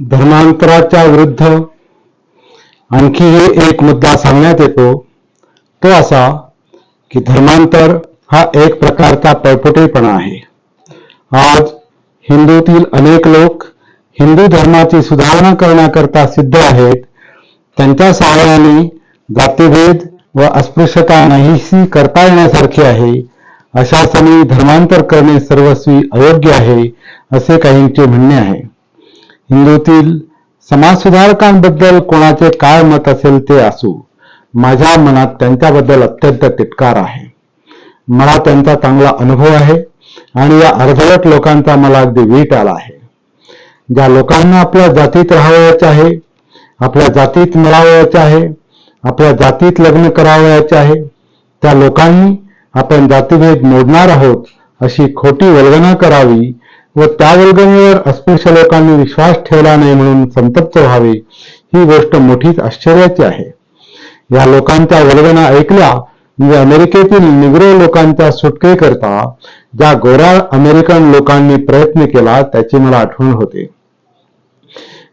धर्मांतराच्या विरुद्ध आणखी एक मुद्दा सांगण्यात येतो. तो असा की धर्मांतर हा एक प्रकारचा पळपुटेपणा आहे. आज हिंदूतील अनेक लोक हिंदू धर्माची सुधारणा करण्याकरता सिद्ध आहेत. त्यांच्या सहाय्याने जातीभेद व अस्पृश्यता नाहीशी करता येण्यासारखी आहे. अशा समी धर्मांतर करणे सर्वस्वी अयोग्य आहे असे काहींचे म्हणणे आहे. हिंदूतील समाजसुधारकांबद्दल कोणाचे काय मत असेल ते असू माझ्या मनात त्यांच्याबद्दल अत्यंत तिटकार आहे. मला त्यांचा चांगला अनुभव आहे आणि या अर्धवट लोकांचा मला अगदी वीट आला आहे. ज्या लोकांना आपल्या जातीत राहावयाचे आहे आपल्या जातीत मिळावयाचे आहे आपल्या जातीत लग्न करावयाचे आहे त्या लोकांनी आपण जातीभेद मोडणार आहोत अशी खोटी वल्गना करावी व त्या वर्गणीवर अस्पृश्य लोकांनी विश्वास ठेवला नाही म्हणून संतप्त व्हावे ही गोष्ट मोठीच आश्चर्याची आहे. या लोकांच्या वल्गना ऐकल्या म्हणजे अमेरिकेतील निग्रो लोकांच्या सुटकेकरता ज्या गोरा अमेरिकन लोकांनी प्रयत्न केला त्याची मला आठवण होते.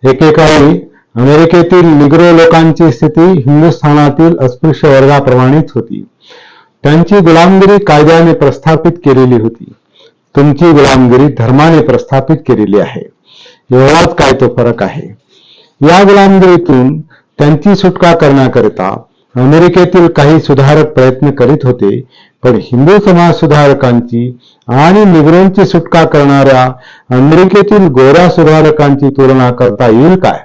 एकेकाळी अमेरिकेतील निग्रो लोकांची स्थिती हिंदुस्थानातील अस्पृश्य वर्गाप्रमाणेच होती. त्यांची गुलामगिरी कायद्याने प्रस्थापित केलेली होती. तुमची गुलामगिरी धर्माने प्रस्थापित केलेली आहे. एवढाच काय तो फरक आहे? या गुलामगिरीतून त्यांची सुटका करण्याकरिता अमेरिकेतील काही सुधारक प्रयत्न करीत होते पण हिंदू समाज सुधारकांची आणि निग्रोंची सुटका करणाऱ्या अमेरिकेतील गोऱ्या सुधारकांची तुलना करता येईल काय?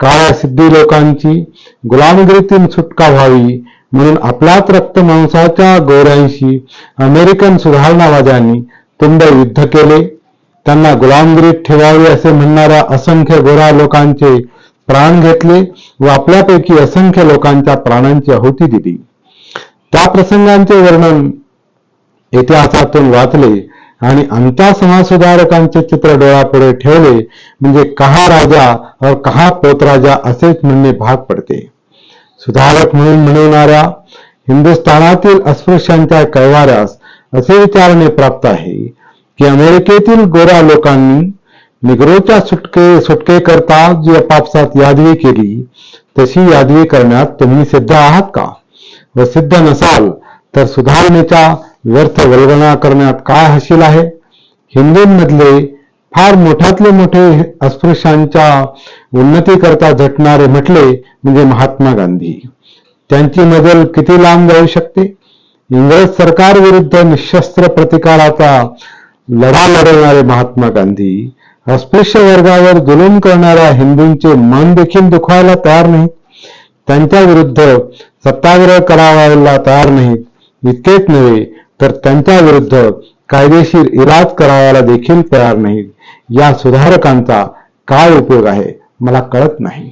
काळ्या सिद्धी लोकांची गुलामगिरीतून सुटका व्हावी म्हणून आपलाच रक्त मांसाच्या गोऱ्यांशी अमेरिकन सुधारणावाद्यांनी तुंड युद्ध केले. त्यांना गुलामगिरीत ठेवावे असे म्हणणाऱ्या असंख्य गोरा लोकांचे प्राण घेतले व आपल्यापैकी असंख्य लोकांच्या प्राणांची आहुती दिली. त्या प्रसंगांचे वर्णन इतिहासातून वाचले आणि आमच्या समाजसुधारकांचे चित्र डोळ्यापुढे ठेवले. म्हणजे कहा राजा और कहा पोतराजा असेच म्हणणे भाग पडते. सुधारक म्हणून म्हणणाऱ्या हिंदुस्थानातील अस्पृश्यांच्या कळवाऱ्यास असे विचारणे प्राप्त आहे की अमेरिकेतील गोऱ्या लोकांनी निग्रोच्या सुटके सुटकेकरता जी आपापसात यादवी केली तशी यादवी करण्यात तुम्ही सिद्ध आहात का? व सिद्ध नसाल तर सुधारणेच्या व्यर्थ वल्गना करण्यात काय हशील आहे? हिंदूंमधले फार मोठ्यातले मोठे अस्पृश्यांच्या उन्नतीकरता झटणारे म्हटले म्हणजे महात्मा गांधी. त्यांची मजल किती लांब जाऊ शकते? इंग्रज सरकार विरुद्ध निशस्त्र प्रतिकाराचा लढा लढवणारे महात्मा गांधी अस्पृश्य वर्गावर जुलूम करणाऱ्या हिंदूंचे मन देखील दुखवायला तयार नाहीत. त्यांच्या विरुद्ध सत्याग्रह करावायला तयार नाहीत. इतकेच नव्हे तर त्यांच्या विरुद्ध कायदेशीर इलाज करावायला देखील तयार नाहीत. या सुधारकांचा काय उपयोग आहे? मला कळत नाही.